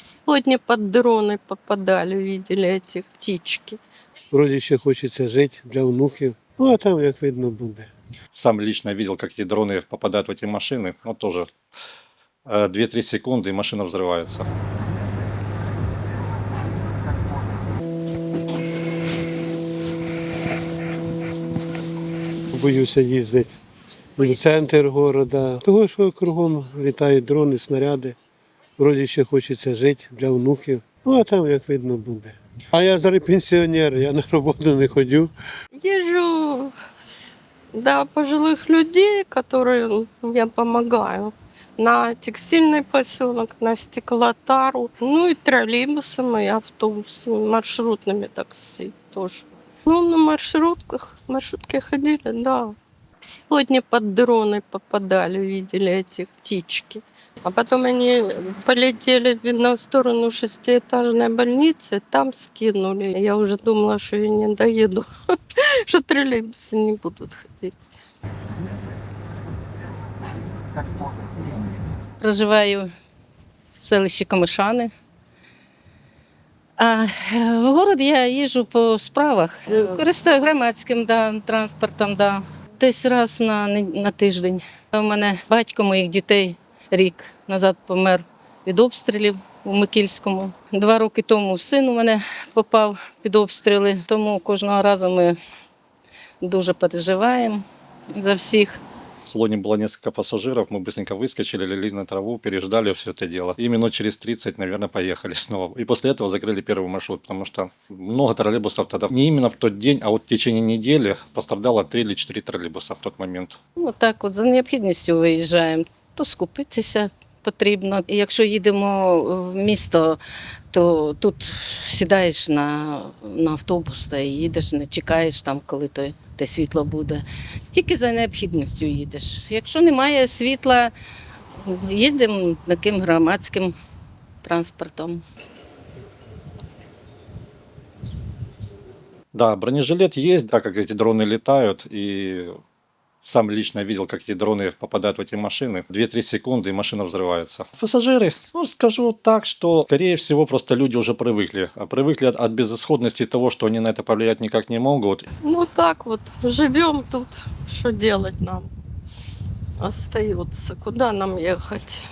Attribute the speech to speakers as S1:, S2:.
S1: Сегодня под дроны попадали, видели эти птички.
S2: Вроді ще хочеться жити для онуків. Ну а там як видно буде.
S3: Сам лично видел, какие дроны попадают в эти машины. Ну, тоже э, 2-3 секунды, и машина взрывается.
S2: Боюся їздити і в центр міста. Того, що кругом літають дрони, снаряди. Вроді ще хочеться жити для онуків. Ну а там як видно буде. А я зараз пенсіонер, я на роботу не ходю.
S1: Езжу до пожилых людей, которым я помогаю. На текстильный поселок, на стеклотару, ну и троллейбусами, и автобусами, маршрутными такси тоже. Ну, на маршрутках, маршрутки ходили, да. Сегодня под дроны попадали, видели эти птички. А потом они полетели, видно, в сторону шестиэтажной больницы, там скинули. Я уже думала, что я не доеду, что троллейбусы не будут ходить.
S4: Проживаю в селищі Камишани. А е, в город я їжджу по справах. Е, Користую громадським да, транспортом, да. десь раз на, не- на тиждень. У мене батько моїх дітей рік назад помер від обстрілів у Микільському. Два роки тому син у мене попав під обстріли, тому кожного разу ми дуже переживаємо за всіх.
S3: В салоне было несколько пассажиров, мы быстренько выскочили, легли на траву, переждали все это дело. И минут через 30, наверное, поехали снова. И после этого закрыли первый маршрут, потому что много троллейбусов тогда, не именно в тот день, а вот в течение недели пострадало 3 или 4 троллейбуса в тот момент.
S4: Ну, так от за необхідністю виїжджаємо, То скупитися потрібно. І якщо їдемо в місто, то тут сідаєш на, на автобус та їдеш, не чекаєш там, коли то, те світло буде. Тільки за необхідністю їдеш. Якщо немає світла, їздимо таким громадським транспортом.
S3: Да, бронежилет есть, так как эти дроны летают, и сам лично видел, какие дроны попадают в эти машины. 2-3 секунды, и машина взрывается. Пассажиры, ну, скажу так, что, скорее всего, просто люди уже привыкли. А Привыкли от, от безысходности того, что они на это повлиять никак не могут.
S1: Ну так вот, живем тут, что делать нам? Остается, куда нам ехать?